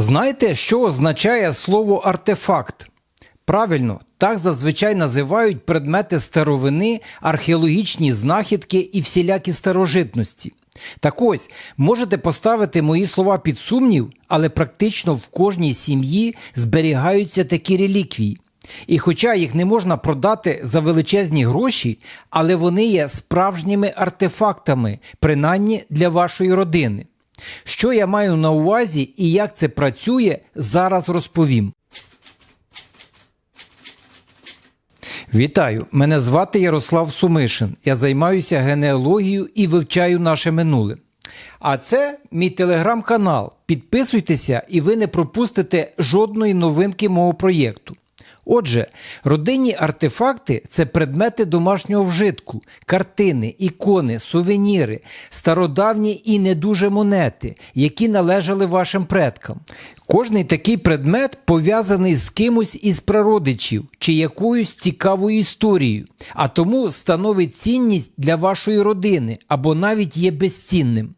Знаєте, що означає слово артефакт? Правильно, так зазвичай називають предмети старовини, археологічні знахідки і всілякі старожитності. Так ось, можете поставити мої слова під сумнів, але практично в кожній сім'ї зберігаються такі реліквії. І хоча їх не можна продати за величезні гроші, але вони є справжніми артефактами, принаймні для вашої родини. Що я маю на увазі і як це працює, зараз розповім. Вітаю! Мене звати Ярослав Сумишин. Я займаюся генеалогією і вивчаю наше минуле. А це мій телеграм-канал. Підписуйтеся, і ви не пропустите жодної новинки мого проєкту. Отже, родинні артефакти це предмети домашнього вжитку, картини, ікони, сувеніри, стародавні і не дуже монети, які належали вашим предкам. Кожний такий предмет пов'язаний з кимось із прародичів чи якоюсь цікавою історією, а тому становить цінність для вашої родини або навіть є безцінним.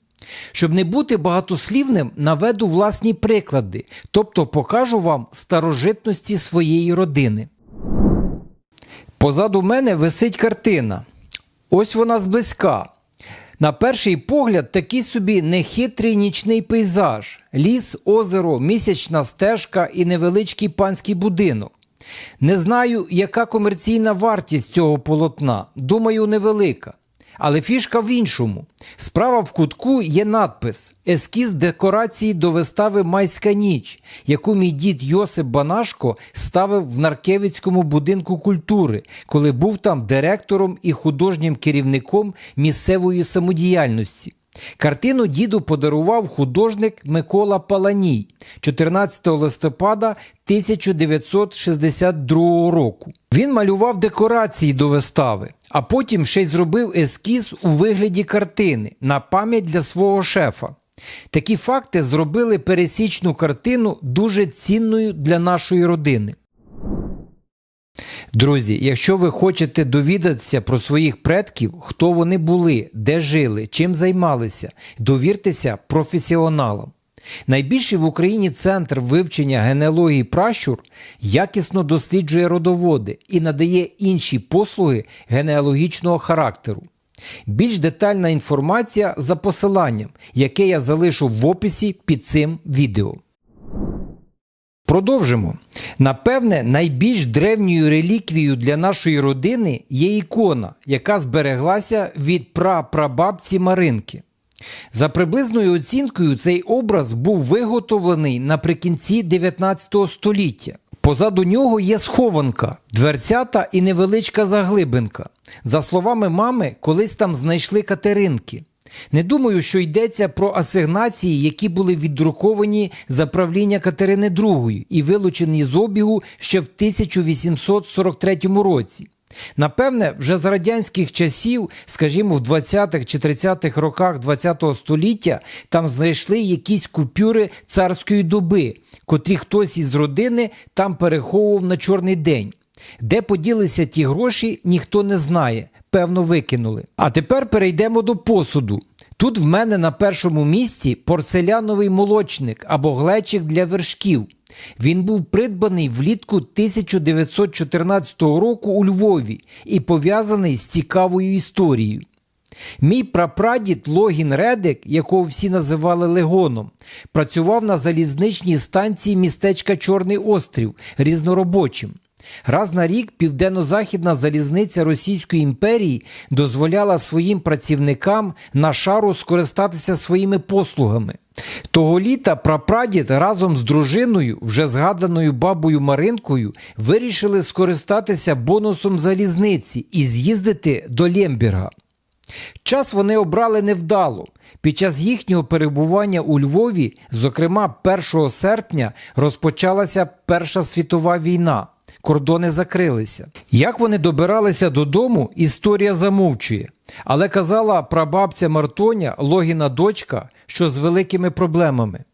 Щоб не бути багатослівним, наведу власні приклади, тобто покажу вам старожитності своєї родини. Позаду мене висить картина. Ось вона зблизька. На перший погляд, такий собі нехитрий нічний пейзаж: ліс, озеро, місячна стежка і невеличкий панський будинок. Не знаю, яка комерційна вартість цього полотна. Думаю, невелика. Але фішка в іншому. Справа в кутку є надпис Ескіз декорації до вистави Майська ніч, яку мій дід Йосип Банашко ставив в Наркевицькому будинку культури, коли був там директором і художнім керівником місцевої самодіяльності. Картину діду подарував художник Микола Паланій 14 листопада 1962 року. Він малював декорації до вистави, а потім ще й зробив ескіз у вигляді картини на пам'ять для свого шефа. Такі факти зробили пересічну картину дуже цінною для нашої родини. Друзі, якщо ви хочете довідатися про своїх предків, хто вони були, де жили, чим займалися, довіртеся професіоналам. Найбільший в Україні центр вивчення генеалогії пращур якісно досліджує родоводи і надає інші послуги генеалогічного характеру. Більш детальна інформація за посиланням, яке я залишу в описі під цим відео. Продовжимо. Напевне, найбільш древньою реліквією для нашої родини є ікона, яка збереглася від прапрабабці Маринки. За приблизною оцінкою, цей образ був виготовлений наприкінці 19 століття. Позаду нього є схованка, дверцята і невеличка заглибинка. За словами мами, колись там знайшли катеринки. Не думаю, що йдеться про асигнації, які були віддруковані за правління Катерини II і вилучені з обігу ще в 1843 році. Напевне, вже з радянських часів, скажімо, в 20-х чи 30-х роках ХХ століття там знайшли якісь купюри царської доби, котрі хтось із родини там переховував на чорний день. Де поділися ті гроші, ніхто не знає, певно, викинули. А тепер перейдемо до посуду. Тут в мене на першому місці порцеляновий молочник або глечик для вершків. Він був придбаний влітку 1914 року у Львові і пов'язаний з цікавою історією. Мій прапрадід Логін Редик, якого всі називали Легоном, працював на залізничній станції містечка Чорний Острів різноробочим. Раз на рік Південно-Західна залізниця Російської імперії дозволяла своїм працівникам на шару скористатися своїми послугами. Того літа прапрадід разом з дружиною, вже згаданою бабою Маринкою, вирішили скористатися бонусом залізниці і з'їздити до Лємберга. Час вони обрали невдало. Під час їхнього перебування у Львові, зокрема 1 серпня, розпочалася Перша світова війна. Кордони закрилися. Як вони добиралися додому, історія замовчує. Але казала прабабця Мартоня, Логіна дочка, що з великими проблемами.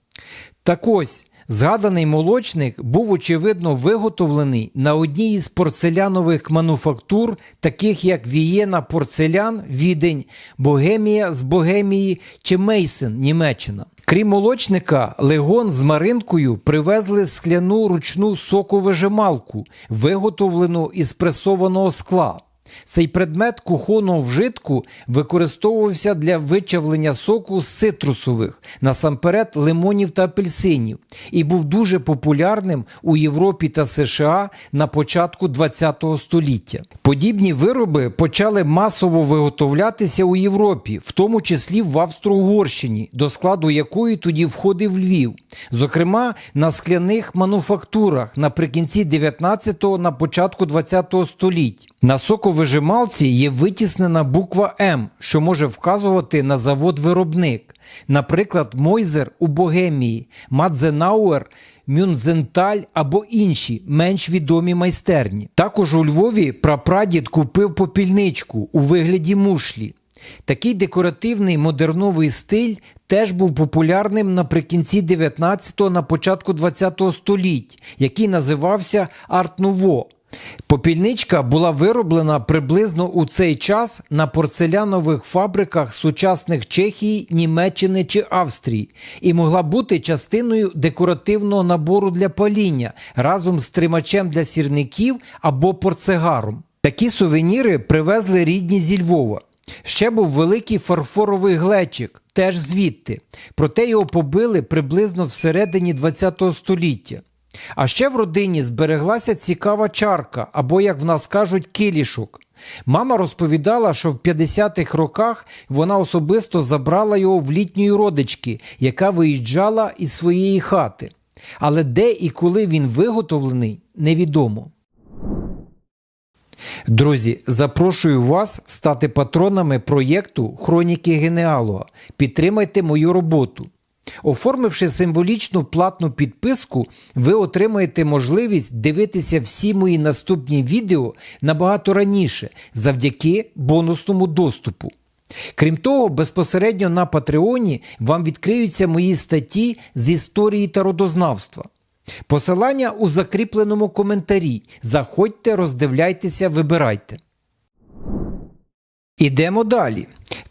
Так ось, згаданий молочник був очевидно виготовлений на одній із порцелянових мануфактур, таких як Вієна Порцелян, Відень, Богемія з Богемії чи Мейсен, Німеччина. Крім молочника, легон з маринкою привезли скляну ручну соковижималку, виготовлену із пресованого скла. Цей предмет кухонного вжитку використовувався для вичавлення соку з цитрусових, насамперед лимонів та апельсинів, і був дуже популярним у Європі та США на початку ХХ століття. Подібні вироби почали масово виготовлятися у Європі, в тому числі в Австро-Угорщині, до складу якої тоді входив Львів, зокрема на скляних мануфактурах наприкінці 19-го на початку 20-го століть. На соковижималці є витіснена буква М, що може вказувати на завод-виробник. Наприклад, Мойзер у Богемії, Мадзенауер, Мюнзенталь або інші менш відомі майстерні. Також у Львові прапрадід купив попільничку у вигляді мушлі. Такий декоративний модерновий стиль теж був популярним наприкінці 19-го на початку 20-го століть, який називався Арт-Нуво. Попільничка була вироблена приблизно у цей час на порцелянових фабриках сучасних Чехії, Німеччини чи Австрії і могла бути частиною декоративного набору для паління разом з тримачем для сірників або портсигаром. Такі сувеніри привезли рідні зі Львова. Ще був великий фарфоровий глечик, теж звідти, проте його побили приблизно всередині ХХ століття. А ще в родині збереглася цікава чарка, або, як в нас кажуть, килішок. Мама розповідала, що в 50-х роках вона особисто забрала його в літньої родички, яка виїжджала із своєї хати. Але де і коли він виготовлений, невідомо. Друзі, запрошую вас стати патронами проєкту Хроніки Генеалога. Підтримайте мою роботу. Оформивши символічну платну підписку, ви отримаєте можливість дивитися всі мої наступні відео набагато раніше завдяки бонусному доступу. Крім того, безпосередньо на Патреоні вам відкриються мої статті з історії та родознавства. Посилання у закріпленому коментарі. Заходьте, роздивляйтеся, вибирайте. Ідемо далі.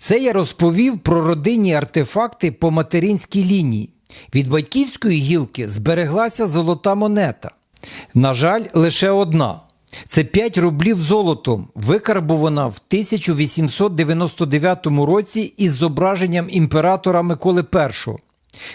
Це я розповів про родинні артефакти по материнській лінії. Від батьківської гілки збереглася золота монета. На жаль, лише одна. Це 5 рублів золотом, викарбована в 1899 році із зображенням імператора Миколи І.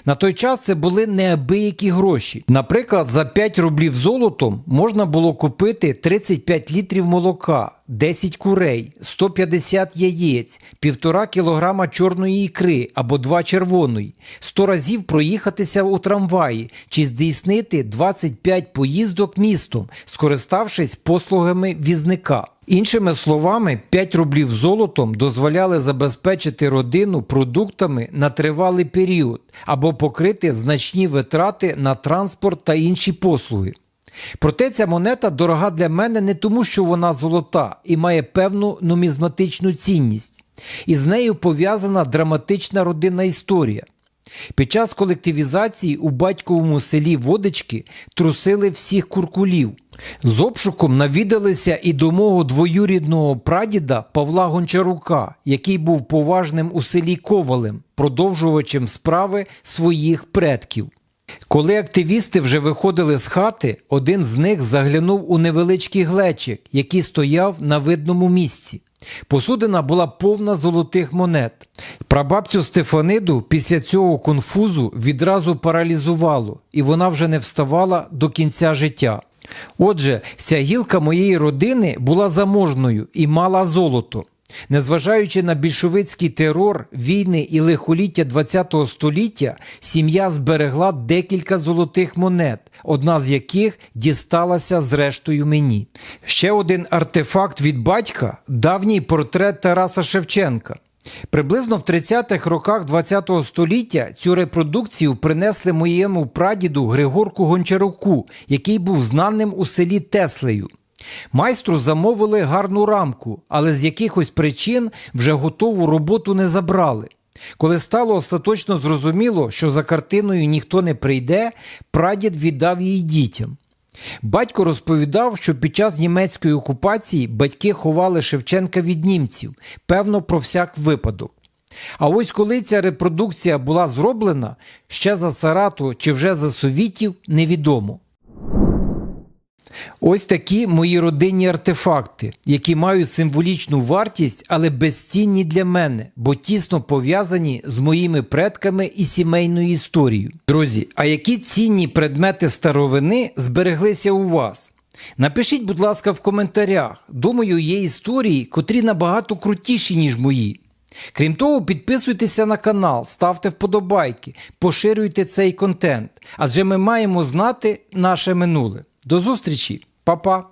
На той час це були неабиякі гроші. Наприклад, за 5 рублів золотом можна було купити 35 літрів молока, 10 курей, 150 яєць, 1,5 кілограма чорної ікри або 2 червоної, 100 разів проїхатися у трамваї чи здійснити 25 поїздок містом, скориставшись послугами візника. Іншими словами, 5 рублів золотом дозволяли забезпечити родину продуктами на тривалий період або покрити значні витрати на транспорт та інші послуги. Проте ця монета дорога для мене не тому, що вона золота і має певну нумізматичну цінність. Із нею пов'язана драматична родинна історія. Під час колективізації у батьковому селі Водички трусили всіх куркулів. З обшуком навідалися і до мого двоюрідного прадіда Павла Гончарука, який був поважним у селі Ковалем, продовжувачем справи своїх предків. Коли активісти вже виходили з хати, один з них заглянув у невеличкий глечик, який стояв на видному місці. Посудина була повна золотих монет. Прабабцю Стефаниду після цього конфузу відразу паралізувало, і вона вже не вставала до кінця життя. Отже, ця гілка моєї родини була заможною і мала золото. Незважаючи на більшовицький терор, війни і лихоліття ХХ століття, сім'я зберегла декілька золотих монет, одна з яких дісталася зрештою мені. Ще один артефакт від батька давній портрет Тараса Шевченка. Приблизно в 30-х роках ХХ століття цю репродукцію принесли моєму прадіду Григорку Гончаруку, який був знаним у селі Теслею. Майстру замовили гарну рамку, але з якихось причин вже готову роботу не забрали. Коли стало остаточно зрозуміло, що за картиною ніхто не прийде, прадід віддав її дітям. Батько розповідав, що під час німецької окупації батьки ховали Шевченка від німців, певно, про всяк випадок. А ось коли ця репродукція була зроблена, ще за Сарату чи вже за совітів, невідомо. Ось такі мої родинні артефакти, які мають символічну вартість, але безцінні для мене, бо тісно пов'язані з моїми предками і сімейною історією. Друзі, а які цінні предмети старовини збереглися у вас? Напишіть, будь ласка, в коментарях. Думаю, є історії, котрі набагато крутіші, ніж мої. Крім того, підписуйтеся на канал, ставте вподобайки, поширюйте цей контент, адже ми маємо знати наше минуле. До зустрічі, Па-па!